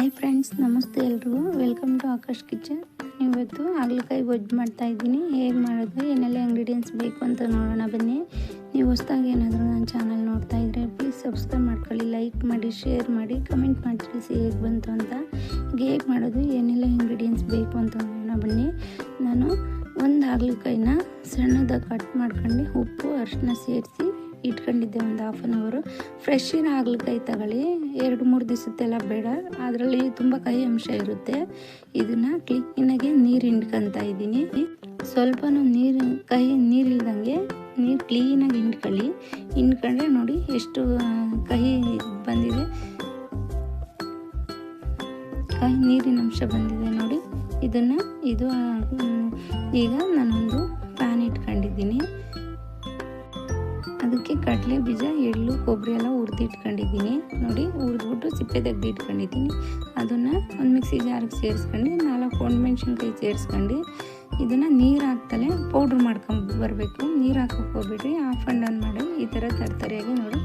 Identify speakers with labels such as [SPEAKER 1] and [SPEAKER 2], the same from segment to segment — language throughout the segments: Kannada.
[SPEAKER 1] ಹಾಯ್ ಫ್ರೆಂಡ್ಸ್, ನಮಸ್ತೆ ಎಲ್ರಿಗೂ. Welcome to Akash kitchen. ಇವತ್ತು ಹಾಗಲಕಾಯಿ ಗೊಜ್ಜು ಮಾಡ್ತಾ ಇದ್ದೀನಿ. ಹೇಗೆ ಮಾಡೋದು, ಏನೆಲ್ಲ ಇಂಗ್ರೀಡಿಯೆಂಟ್ಸ್ ಬೇಕು ಅಂತ ನೋಡೋಣ ಬನ್ನಿ. ನೀವು ಹೊಸ್ದಾಗಿ ಏನಾದರೂ ನನ್ನ ಚಾನಲ್ ನೋಡ್ತಾ ಇದ್ದರೆ ಪ್ಲೀಸ್ ಸಬ್ಸ್ಕ್ರೈಬ್ ಮಾಡ್ಕೊಳ್ಳಿ ಲೈಕ್ ಮಾಡಿ ಶೇರ್ ಮಾಡಿ ಕಮೆಂಟ್ ಮಾಡಿ ತಿಳಿಸಿ ಹೇಗೆ ಬಂತು ಅಂತ. ಹೇಗೆ ಮಾಡೋದು, ಏನೆಲ್ಲ ಇಂಗ್ರೀಡಿಯೆಂಟ್ಸ್ ಬೇಕು ಅಂತ ನೋಡೋಣ ಬನ್ನಿ. ನಾನು ಒಂದು ಹಾಗಲಕಾಯಿನ ಸಣ್ಣದಾಗಿ ಕಟ್ ಮಾಡ್ಕೊಂಡು ಉಪ್ಪು ಅರಿಶಿನ ಸೇರಿಸಿ ಇಟ್ಕೊಂಡಿದ್ದೆ ಒಂದು ಹಾಫ್ ಆನ್ ಅವರು ಫ್ರೆಶ್ ಇರೋ ಹಾಗಲಕಾಯಿ ತಗೊಳ್ಳಿ. ಎರಡು, ಮೂರು ದಿವಸದ್ದೆಲ್ಲ ಬೇಡ. ಅದರಲ್ಲಿ ತುಂಬ ಕೈ ಅಂಶ ಇರುತ್ತೆ. ಇದನ್ನು ಕ್ಲೀನಾಗಿ ನೀರು ಹಿಂಡ್ಕೊತ ಇದ್ದೀನಿ. ಸ್ವಲ್ಪನೂ ನೀರು, ಕೈ ನೀರಿಲ್ದಂಗೆ ನೀರು ಕ್ಲೀನಾಗಿ ಹಿಂಡ್ಕೊಳ್ಳಿ. ಹಿಂಡ್ಕೊಂಡ್ರೆ ನೋಡಿ ಎಷ್ಟು ಕಹಿ ಬಂದಿದೆ. ಕಹಿ ನೀರಿನ ಅಂಶ ಬಂದಿದೆ ನೋಡಿ. ಇದನ್ನು ಇದು ಈಗ ನಾನೊಂದು ಪ್ಯಾನ್ ಇಟ್ಕೊಂಡಿದ್ದೀನಿ. ಅದಕ್ಕೆ ಕಡಲೆ ಬೀಜ, ಎಳ್ಳು, ಕೊಬ್ಬರಿ ಎಲ್ಲ ಹುರಿದು ಇಟ್ಕೊಂಡಿದ್ದೀನಿ. ನೋಡಿ, ಹುರಿದ್ಬಿಟ್ಟು ಸಿಪ್ಪೆ ತೆಗ್ದು ಇಟ್ಕೊಂಡಿದ್ದೀನಿ. ಅದನ್ನು ಒಂದು ಮಿಕ್ಸಿ ಜಾರಿಗೆ ಸೇರಿಸ್ಕೊಂಡು, ನಾಲ್ಕು ಒಣಮೆಣ್ಸಿನ್ಕಾಯಿ ಸೇರಿಸ್ಕೊಂಡು, ಇದನ್ನು ನೀರು ಹಾಕ್ತಲೇ ಪೌಡ್ರ್ ಮಾಡ್ಕೊಂಡು ಬರಬೇಕು. ನೀರು ಹಾಕೋಕೆ ಹೋಗ್ಬಿಟ್ರಿ ಆಫ್ ಆ್ಯಂಡ್ ಆನ್ ಮಾಡಿ ಈ ಥರ ತರ್ತರಿಯಾಗಿ ನೋಡಿ.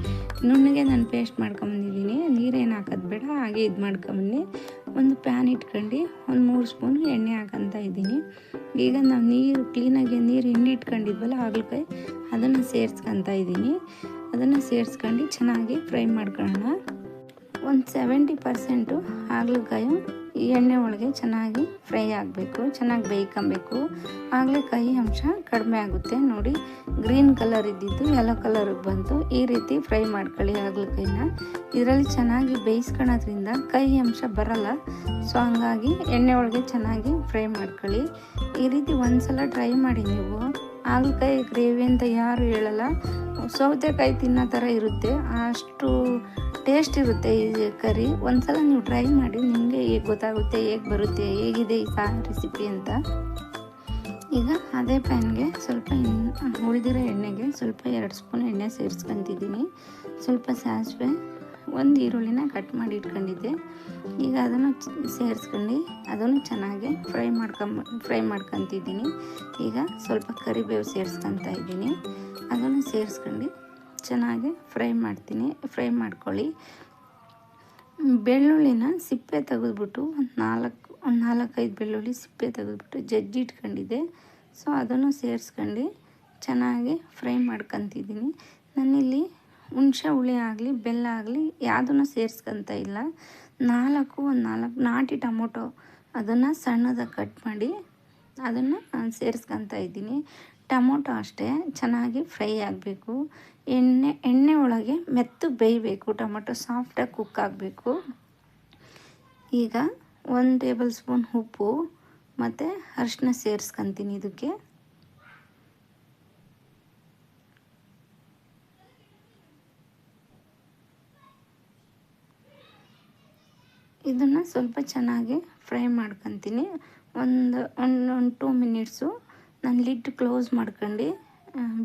[SPEAKER 1] ನುಣ್ಣಗೆ ನಾನು ಪೇಸ್ಟ್ ಮಾಡ್ಕೊಂಬಂದಿದ್ದೀನಿ ನೀರೇನು ಹಾಕೋದು ಬೇಡ, ಹಾಗೆ ಇದು ಮಾಡ್ಕೊಂಬನ್ನಿ ಒಂದು ಪ್ಯಾನ್ ಇಟ್ಕೊಂಡು ಒಂದು ಮೂರು ಸ್ಪೂನ್ ಎಣ್ಣೆ ಹಾಕಂತ ಇದ್ದೀನಿ. ಈಗ ನಾವು ನೀರು ಕ್ಲೀನಾಗಿ ನೀರು ಹಿಂಡಿ ಇಟ್ಕೊಂಡಿದ್ವಲ್ಲ ಹಾಗಲಕಾಯಿ, ಅದನ್ನು ಸೇರಿಸ್ಕೊತ ಇದ್ದೀನಿ. ಅದನ್ನು ಸೇರಿಸ್ಕೊಂಡು ಚೆನ್ನಾಗಿ ಫ್ರೈ ಮಾಡ್ಕೊಳ್ಳೋಣ. ಒಂದು ಸೆವೆಂಟಿ ಪರ್ಸೆಂಟು ಹಾಗಲಕಾಯಿ ಈ ಎಣ್ಣೆ ಒಳಗೆ ಚೆನ್ನಾಗಿ ಫ್ರೈ ಆಗಬೇಕು, ಚೆನ್ನಾಗಿ ಬೇಯ್ಕೊಬೇಕು. ಆಗಲೇ ಕಹಿ ಅಂಶ ಕಡಿಮೆ ಆಗುತ್ತೆ. ನೋಡಿ, ಗ್ರೀನ್ ಕಲರ್ ಇದ್ದಿದ್ದು ಯೆಲ್ಲೋ ಕಲರಿಗೆ ಬಂತು. ಈ ರೀತಿ ಫ್ರೈ ಮಾಡ್ಕೊಳ್ಳಿ ಆಗಲೇ ಕೈನ ಇದರಲ್ಲಿ ಚೆನ್ನಾಗಿ ಬೇಯಿಸ್ಕೊಳೋದ್ರಿಂದ ಕಹಿ ಅಂಶ ಬರಲ್ಲ. ಸೊ ಹಂಗಾಗಿ ಎಣ್ಣೆ ಒಳಗೆ ಚೆನ್ನಾಗಿ ಫ್ರೈ ಮಾಡ್ಕೊಳ್ಳಿ. ಈ ರೀತಿ ಒಂದು ಸಲ ಟ್ರೈ ಮಾಡಿ ನೀವು. ಹಾಗಲಕಾಯಿ ಗ್ರೇವಿ ಅಂತ ಯಾರು ಹೇಳಲ್ಲ. ಸೌತೆಕಾಯಿ ತಿನ್ನೋ ಥರ ಇರುತ್ತೆ. ಅಷ್ಟು ಟೇಸ್ಟ್ ಇರುತ್ತೆ ಈ ಕರಿ. ಒಂದ್ಸಲ ನೀವು ಟ್ರೈ ಮಾಡಿ, ನಿಮಗೆ ಹೇಗೆ ಗೊತ್ತಾಗುತ್ತೆ, ಹೇಗೆ ಬರುತ್ತೆ, ಹೇಗಿದೆ ಈ ಸಾ ರೆಸಿಪಿ ಅಂತ. ಈಗ ಅದೇ ಪ್ಯಾನ್ಗೆ ಸ್ವಲ್ಪ ಉಳಿದಿರೋ ಎಣ್ಣೆಗೆ ಸ್ವಲ್ಪ ಎರಡು ಸ್ಪೂನ್ ಎಣ್ಣೆ ಸೇರಿಸ್ಕೊತಿದ್ದೀನಿ. ಸ್ವಲ್ಪ ಸಾಸಿವೆ ಒಂದು ಈರುಳ್ಳಿನ ಕಟ್ ಮಾಡಿ ಇಟ್ಕೊಂಡಿದ್ದೆ. ಈಗ ಅದನ್ನು ಸೇರಿಸ್ಕೊಂಡು ಅದನ್ನು ಚೆನ್ನಾಗಿ ಫ್ರೈ ಮಾಡ್ಕೊಂಬ ಫ್ರೈ ಮಾಡ್ಕೊತಿದ್ದೀನಿ. ಈಗ ಸ್ವಲ್ಪ ಕರಿಬೇವು ಸೇರಿಸ್ಕೊತಾ ಇದ್ದೀನಿ. ಅದನ್ನು ಸೇರಿಸ್ಕೊಂಡು ಚೆನ್ನಾಗಿ ಫ್ರೈ ಮಾಡ್ತೀನಿ. ಫ್ರೈ ಮಾಡ್ಕೊಳ್ಳಿ. ಬೆಳ್ಳುಳ್ಳಿನ ಸಿಪ್ಪೆ ತೆಗೆದ್ಬಿಟ್ಟು ಒಂದು ನಾಲ್ಕು ಒಂದು ನಾಲ್ಕೈದು ಬೆಳ್ಳುಳ್ಳಿ ಸಿಪ್ಪೆ ತೆಗೆದ್ಬಿಟ್ಟು ಜಜ್ಜಿ ಇಟ್ಕೊಂಡಿದ್ದೆ. ಸೊ ಅದನ್ನು ಸೇರಿಸ್ಕೊಂಡು ಚೆನ್ನಾಗಿ ಫ್ರೈ ಮಾಡ್ಕೊತಿದ್ದೀನಿ. ನಾನಿಲ್ಲಿ ಹುಣಸೆ ಹುಳಿ ಆಗಲಿ, ಬೆಲ್ಲ ಆಗಲಿ, ಯಾವುದನ್ನು ಸೇರಿಸ್ಕೊಂತ ಇಲ್ಲ. ನಾಲ್ಕು, ಒಂದು ನಾಲ್ಕು ನಾಟಿ ಟೊಮೊಟೊ, ಅದನ್ನು ಸಣ್ಣದಾಗಿ ಕಟ್ ಮಾಡಿ ಅದನ್ನು ಸೇರಿಸ್ಕೊಂತ ಇದ್ದೀನಿ. ಟೊಮೊಟೊ ಅಷ್ಟೇ, ಚೆನ್ನಾಗಿ ಫ್ರೈ ಆಗಬೇಕು. ಎಣ್ಣೆ ಎಣ್ಣೆ ಒಳಗೆ ಮೆತ್ತು ಬೇಯಬೇಕು, ಟೊಮೊಟೊ ಸಾಫ್ಟಾಗಿ ಕುಕ್ ಆಗಬೇಕು. ಈಗ ಒಂದು ಟೇಬಲ್ ಸ್ಪೂನ್ ಉಪ್ಪು ಮತ್ತು ಅರಿಶಿನ ಸೇರಿಸ್ಕೊತೀನಿ ಇದಕ್ಕೆ. ಇದನ್ನು ಸ್ವಲ್ಪ ಚೆನ್ನಾಗಿ ಫ್ರೈ ಮಾಡ್ಕೊತೀನಿ. ಒಂದು ಒಂದು ಒಂದು ಟೂ ಮಿನಿಟ್ಸು ನಾನು ಲಿಡ್ ಕ್ಲೋಸ್ ಮಾಡ್ಕೊಂಡು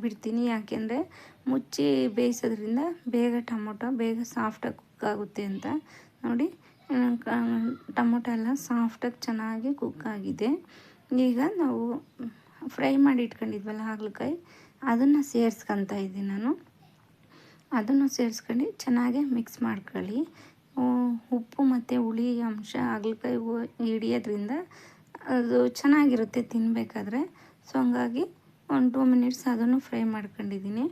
[SPEAKER 1] ಬಿಡ್ತೀನಿ. ಯಾಕೆಂದರೆ ಮುಚ್ಚಿ ಬೇಯಿಸೋದ್ರಿಂದ ಬೇಗ ಟೊಮೊಟೊ ಬೇಗ ಸಾಫ್ಟಾಗಿ ಕುಕ್ ಆಗುತ್ತೆ ಅಂತ. ನೋಡಿ ಟೊಮೊಟೊ ಎಲ್ಲ ಸಾಫ್ಟಾಗಿ ಚೆನ್ನಾಗಿ ಕುಕ್ ಆಗಿದೆ. ಈಗ ನಾವು ಫ್ರೈ ಮಾಡಿ ಇಟ್ಕೊಂಡಿದ್ವಲ್ಲ ಹಾಗಲಕಾಯಿ, ಅದನ್ನು ಸೇರಿಸ್ಕೊತ ಇದ್ದೀನಿ ನಾನು. ಅದನ್ನು ಸೇರಿಸ್ಕೊಂಡು ಚೆನ್ನಾಗಿ ಮಿಕ್ಸ್ ಮಾಡ್ಕೊಳ್ಳಿ. ಉಪ್ಪು ಮತ್ತು ಹುಳಿ ಅಂಶ ಹಾಗಲಕಾಯಿ ಹಿಡಿಯೋದ್ರಿಂದ ಅದು ಚೆನ್ನಾಗಿರುತ್ತೆ ತಿನ್ನಬೇಕಾದ್ರೆ ಸೊ ಹಂಗಾಗಿ ಒಂದು ಟೂ ಮಿನಿಟ್ಸ್ ಅದನ್ನು ಫ್ರೈ ಮಾಡ್ಕೊಂಡಿದ್ದೀನಿ.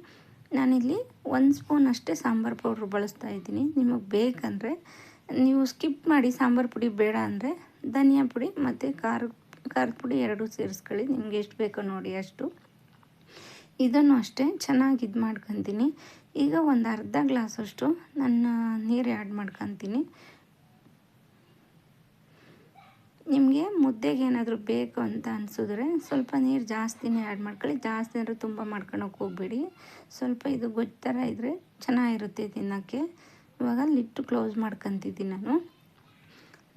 [SPEAKER 1] ನಾನಿಲ್ಲಿ ಒಂದು ಸ್ಪೂನ್ ಅಷ್ಟೇ ಸಾಂಬಾರು ಪೌಡ್ರ್ ಬಳಸ್ತಾ ಇದ್ದೀನಿ. ನಿಮಗೆ ಬೇಕಂದರೆ ನೀವು ಸ್ಕಿಪ್ ಮಾಡಿ ಸಾಂಬಾರು ಪುಡಿ ಬೇಡ ಅಂದರೆ ಧನಿಯಾ ಪುಡಿ ಮತ್ತು ಖಾರ, ಖಾರದ ಪುಡಿ ಎರಡೂ ಸೇರಿಸ್ಕೊಳ್ಳಿ. ನಿಮ್ಗೆ ಎಷ್ಟು ಬೇಕೋ ನೋಡಿ ಅಷ್ಟು. ಇದನ್ನು ಅಷ್ಟೇ ಚೆನ್ನಾಗಿ ಇದು ಮಾಡ್ಕೊತೀನಿ ಈಗ ಒಂದು ಅರ್ಧ ಗ್ಲಾಸಷ್ಟು ನನ್ನ ನೀರು ಆ್ಯಡ್ ಮಾಡ್ಕೊತೀನಿ. ನಿಮಗೆ ಮುದ್ದೆಗೆ ಏನಾದರೂ ಬೇಕು ಅಂತ ಅನಿಸಿದ್ರೆ ಸ್ವಲ್ಪ ನೀರು ಜಾಸ್ತಿನೇ ಆ್ಯಡ್ ಮಾಡ್ಕೊಳ್ಳಿ. ಜಾಸ್ತಿ ಅಂದರೆ ತುಂಬ ಮಾಡ್ಕೊಳಕ್ಕೆ ಹೋಗ್ಬೇಡಿ. ಸ್ವಲ್ಪ ಇದು ಗೊಜ್ಜು ಥರ ಇದ್ದರೆ ಚೆನ್ನಾಗಿರುತ್ತೆ ತಿನ್ನೋಕ್ಕೆ. ಇವಾಗ ಲಿಟ್ಟು ಕ್ಲೋಸ್ ಮಾಡ್ಕೊತಿದ್ದೀನಿ ನಾನು.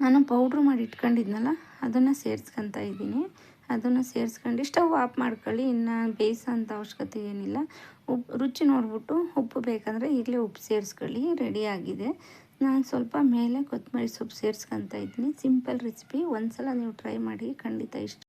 [SPEAKER 1] ನಾನು ಪೌಡ್ರ್ ಮಾಡಿ ಇಟ್ಕೊಂಡಿದ್ನಲ್ಲ, ಅದನ್ನು ಸೇರಿಸ್ಕೊತಾ ಇದ್ದೀನಿ. ಅದನ್ನು ಸೇರಿಸ್ಕೊಂಡು ಸ್ಟವ್ ಆಫ್ ಮಾಡ್ಕೊಳ್ಳಿ. ಇನ್ನು ಬೇಯಿಸೋಂಥ ಅವಶ್ಯಕತೆ ಏನಿಲ್ಲ. ಉಪ್ಪು ರುಚಿ ನೋಡಿಬಿಟ್ಟು ಉಪ್ಪು ಬೇಕಂದರೆ ಈಗಲೇ ಉಪ್ಪು ಸೇರಿಸ್ಕೊಳ್ಳಿ. ರೆಡಿಯಾಗಿದೆ ನಾನು ಸ್ವಲ್ಪ ಮೇಲೆ ಕೊತ್ತಂಬರಿ ಸೊಪ್ಪು ಸೇರಿಸ್ಕೊತ ಇದ್ದೀನಿ. Simple recipe. ಒಂದು ಸಲ ನೀವು ಟ್ರೈ ಮಾಡಿ, ಖಂಡಿತ ಇಷ್ಟ.